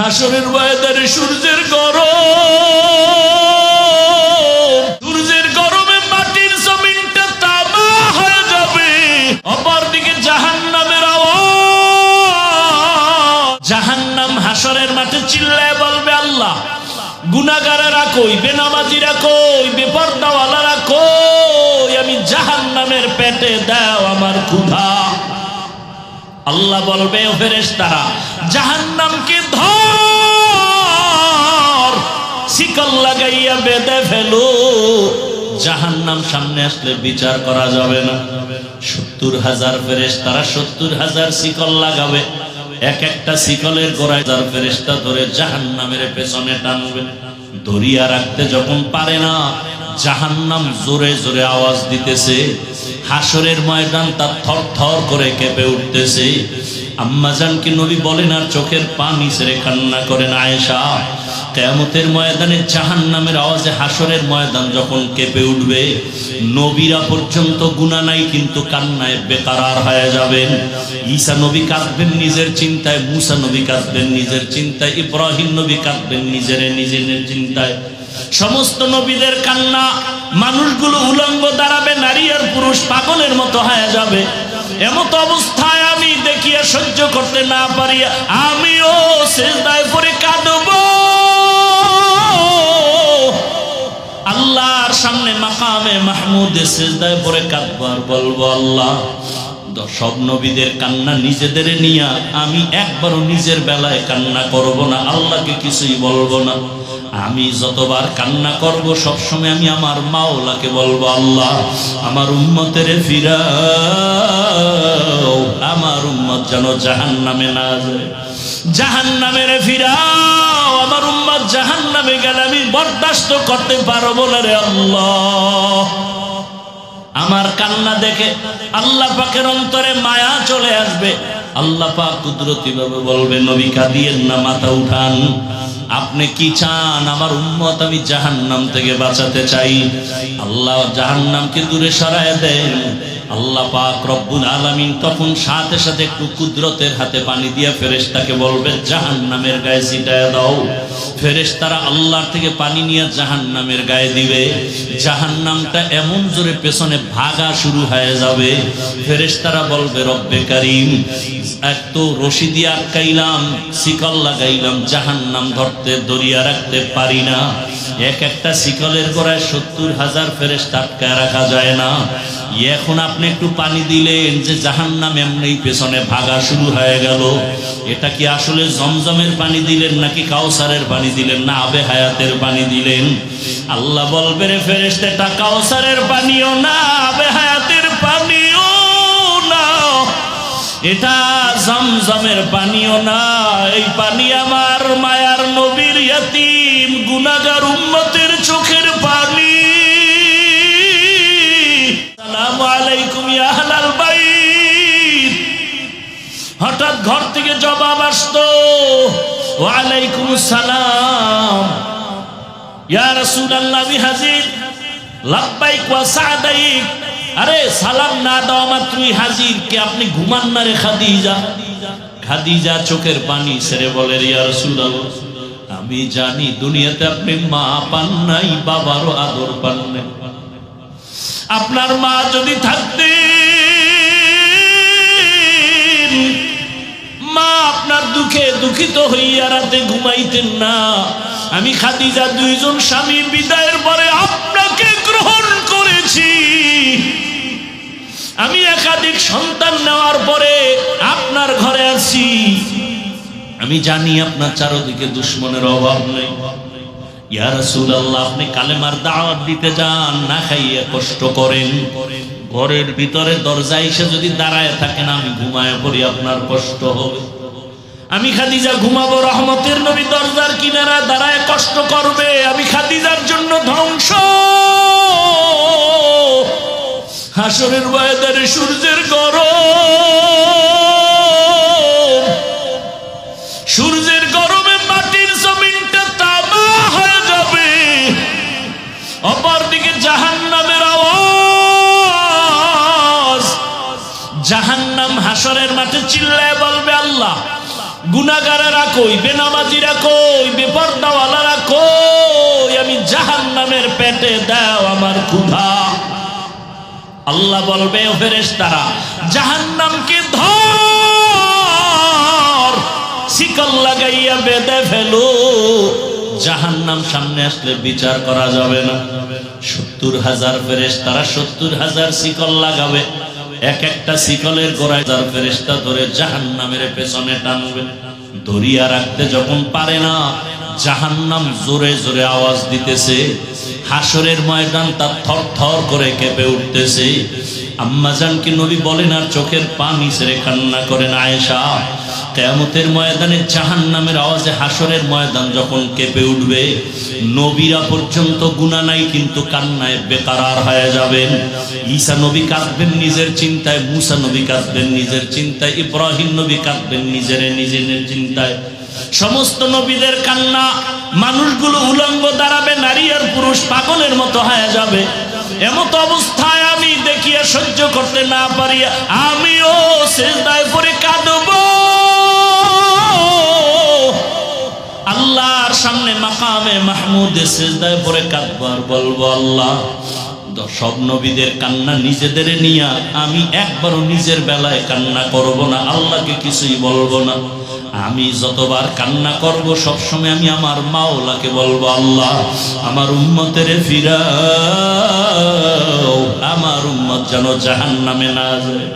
হাসরের ময়দানে সূর্যের গরম, সূর্যের গরমে মাটির জমিনটা তামা হয়ে যাবে। অপরদিকে জাহান্নামের আওয়াজ। জাহান্নাম হাসরের মাঠে চিল্লায় বলবে আল্লাহ গুনাগারেরা কই, বেনামাজিরা কই, বেপর্দাওয়ালারা কই, আমি জাহান্নামের পেটে দাও আমার ক্ষুধা। আল্লাহ বলবে ফেরেশতারা জাহান্নামকে ধর, শিকল লাগাইয়া বেঁধে ফেলো। জাহান্নাম সামনে আসলে বিচার করা যাবে না। সত্তর হাজার ফেরেস তারা সত্তর হাজার শিকল লাগাবে। এক একটা শিকলের গোড়ায় যার ফেরেশতা ধরে জাহান্নামের পেছনে টানবে। দরিয়া রাখতে যখন পারে না জাহান্নাম জোরে জোরে আওয়াজ দিতেছে। হাসরের ময়দান তার থর থর করে কেঁপে উঠতেছে। আম্মাজানকে নবী বলেন, আর চোখের পানি ছেড়ে কান্না করেন আয়েশা। কেয়ামতের ময়দানে জাহান নামের আওয়াজে হাসরের ময়দান যখন কেঁপে উঠবে, নবীরা পর্যন্ত গুণা নাই, কিন্তু কান্নায় বেকারার হয়ে যাবেন। ঈসা নবী কাঁদবেন নিজের চিন্তায়, মুসা নবী কাঁদবেন নিজের চিন্তায়, ইব্রাহিম নবী কাঁদবেন নিজের নিজের চিন্তায়। সমস্ত নবীদের কান্না, মানুষগুলো উলঙ্গ দাঁড়াবে, নারী আর পুরুষ পাগলের মতো হয়ে যাবে। এমত অবস্থায় আমি দেখিয়া সহ্য করতে না পারি আমিও শেষদায় পরে কাঁদব। আল্লাহর সামনে মাকামে মাহমুদে শেষদায় পরে কাঁদবো আর বলব আল্লাহ সব নবীদের কান্না নিজেদের নিয়া আমি একবারও নিজের বেলায় কান্না করব না, আল্লাহকে কিছুই বলব না। আমি যতবার কান্না করব, সবসময় আমি আমার মাওলাকে বলব, আল্লাহ, আমার উম্মতের ফিরাও, আমার উম্মত যেন জাহান নামে না যায়। জাহান নামের ফিরাও, আমার উম্মত জাহান নামে গেলে আমি বরদাস্ত করতে পারব না রে আল্লাহ। আমার কান্না দেখে আল্লাহ পাকের অন্তরে মায়া চলে আসবে। আল্লাহ পাক কুদরতি ভাবে বলবে, নবী কাঁদিয়েন না, মাথা উঠান। আপনি কি চান আমার উম্মত আমি জাহান্নাম থেকে বাঁচাতে চাই? আল্লাহ জাহান্নামকে দূরে সরায় দেন। আল্লাহ পাক রব্বুল আলামিন তখন সাথে সাথে একটু কুদরতের হাতে পানি দিয়ে ফেরেশতাকে বলবে, জাহান্নামের গায়ে ছিটায় দাও। ফেরেশতারা আল্লাহর থেকে পানি নিয়ে জাহান্নামের গায়ে দিবে। জাহান্নামটা এমন জোরে পেছনে ভাগা শুরু হয়ে যাবে। ফেরেশতারা বলবে, রব্বে কারিম, এক তো রশি দিয়ে আটকাইলাম, শিকল লাগাইলাম, জাহান্নাম ধরতে, দরিয়া রাখতে পারি না। এক একটা শিকলের গোড়ায় সত্তর হাজার ফেরেশতা আটকায় রাখা যায় না। এখন আপনি একটু পানি দিলেন যে জাহান্নাম এমনি পেছনে ভাগা শুরু হয়ে গেল। এটা কি আসলে জমজমের পানি দিলেন নাকি কাউসারের পানি দিলেন? না, আবে হায়াতের পানি দিলেন। আল্লাহ বলবে রে এটা কাউসারের পানিও না, আবে হায়াতের পানিও না। এটা জমজমের পানিও না, এই পানি আমার মায়ার নবীর ইয়াতিম গুনাগার উম্মতের চোখের জবাব আসতো। ওয়ালাইকুম সালাম। ইয়া রাসূলুল্লাহ হাজির। লাব্বাইক ওয়া আরে সালাম না দাও হাজির, কে আপনি ঘুমান না রে খাদিজা? খাদিজা চোখের পানি ছেড়ে বলে ইয়া রাসূলুল্লাহ, আমি জানি দুনিয়াতে আপনি মা পান নাই, বাবারও আদর পান নাই। আপনার মা যদি থাকতেন মা আপনার দুঃখে দুঃখিত হইয়া রাতে ঘুমাইতেন না। আমি খাদিজা দুইজন স্বামী বিদায়ের পরে আপনাকে গ্রহণ করেছি। আমি একাধিক সন্তান নেওয়ার পরে আপনার ঘরে আছি আমি জানি আপনার চারদিকে দুশ্মনের অভাব নেই। ইয়া রাসূলুল্লাহ, আপনি কালেমার দাওয়াত দিতে যান, না খাইয়া কষ্ট করেন। ঘরের ভিতরে দরজা এসে যদি দাঁড়ায় থাকেন, আমি ঘুমায় পড়ি, আপনার কষ্ট হবে। আমি খাদিজা ঘুমাবো, রহমতের নবী দরজার কিনারা দাঁড়ায় কষ্ট করবে। আমি খাদিজার জন্য ধ্বংস। হাসরের বায়দারে সূর্যের গরম। জাহান্নাম হাসরের মাঠে চিল্লায় বলবে আল্লাহ গুনাগারেরা কই, বেনামাজিরা কই, বেপর্দাওয়ালারা কই, আমি জাহান নামের পেটে দাও আমার ক্ষুধা। আল্লাহ বলবে, ও ফেরেশতারা, জাহান্নামকে ধর, শিকল লাগাইয়া বেঁধে ফেলো। জাহান্নাম সামনে আসলে বিচার করা যাবে না। সত্তর হাজার ফেরেশ তারা সত্তর হাজার শিকল লাগাবে। এক একটা শিকলের গোড়ায় যার ফেরেস্তা ধরে জাহান নামের পেছনে টানবে। ধরিয়া রাখতে যখন পারে না, জাহান্নাম জোরে জোরে আওয়াজ দিতেছে। হাসরের ময়দান তার থর থর করে কেঁপে উঠতেছে। আম্মাজানকে নবী বলেন আর চোখের পানি ছেড়ে কান্না করেন আয়েশা? কেয়ামতের ময়দানে জাহান নামের আওয়াজে হাসরের ময়দান যখন কেঁপে উঠবে, নবীরা পর্যন্ত গুণা নাই, কিন্তু কান্নায় বেকারার হয়ে যাবেন। ঈসা নবী কাঁদবেন নিজের চিন্তায়, মুসা নবী কাঁদবেন নিজের চিন্তায়, ইব্রাহিম নবী কাঁদবেন নিজের নিজের চিন্তায়। সমস্ত নবীদের কান্না, মানুষগুলো উলঙ্গ দাঁড়াবে, নারী আর পুরুষ পাগলের মতো হয়ে যাবে। এমত অবস্থায় আমি দেখিয়া সহ্য করতে না পারি আমিও শেষদায় আল্লাহর সামনে মাকামে মাহমুদে সেজদায় পরে কাঁদবো বলব, আল্লাহ সব নবীদের কান্না নিজেদের নিয়া আমি একবারও নিজের বেলায় কান্না করব না, আল্লাহকে কিছুই বলব না। আমি যতবার কান্না করব, সবসময় আমি আমার মাওলাকে বলব, আল্লাহ, আমার উম্মতের ফিরাও, আমার উম্মত যেন জাহান নামে না যায়।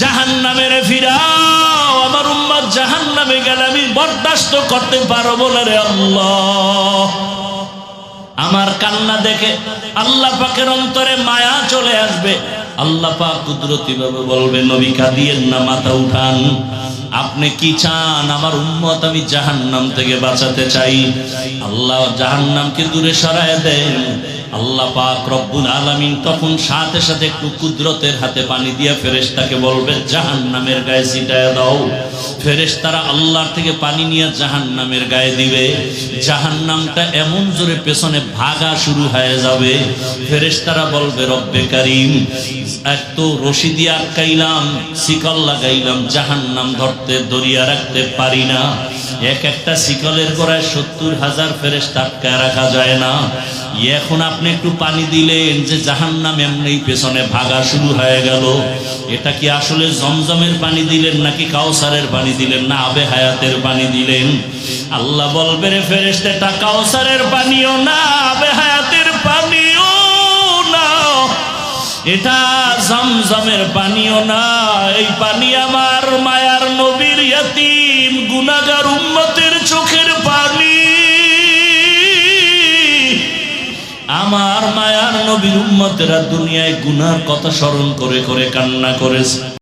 জাহান নামের ফিরাও, আমার উম্মত জাহান নামে গেলে আমি বরদাস্ত করতে পারব না রে আল্লাহ। আমার কান্না দেখে আল্লাহ পাকের অন্তরে মায়া চলে আসবে। আল্লাহ পাক কুদরতি ভাবে বলবে, নবী কাঁদিয়েন না, মাথা উঠান। আপনি কি চান? আমার উম্মত, আমি জাহান্নাম থেকে বাঁচাতে চাই। আল্লাহ জাহান্নামকে দূরে সরায় দেন। আল্লাহ পাক রব্বুল আলামিন তখন সাথে সাথে একটু কুদরতের হাতে পানি দিয়ে ফেরেশতাকে বলবে, জাহান্নামের গায়ে ছিটায় দাও। ফেরেশতারা আল্লাহর থেকে পানি নিয়ে জাহান্নামের গায়ে দিবে। জাহান্নামটা এমন জোরে পেছনে ভাগা শুরু হয়ে যাবে। ফেরেশতারা বলবে, রব্বে কারিম, এক তো রশি দিয়ে আটকাইলাম, শিকল লাগাইলাম, জাহান্নাম ধরতে, দরিয়া রাখতে পারি না। এক একটা শিকলের গোড়ায় সত্তর হাজার ফেরেস টাটকায় রাখা যায় না। এখন আপনি একটু পানি দিলেন যে জাহান নাম এমনি পেছনে ভাগা শুরু হয়ে গেল। এটা কি আসলে জমজমের পানি দিলেন নাকি কাউসারের পানি দিলেন না আবে হায়াতের পানি দিলেন? আল্লাহ বলবেন ফেরেস্তে এটা কাউসারের পানিও না, আবে হায়াতের এটা জমজমের পানিও না, এই পানি আমার মায়ার নবীর ইয়াতিম গুনাগার উম্মতের চোখের পানি। আমার মায়ার নবীর উম্মতেরা দুনিয়ায় গুনার কথা স্মরণ করে করে কান্না করেছে।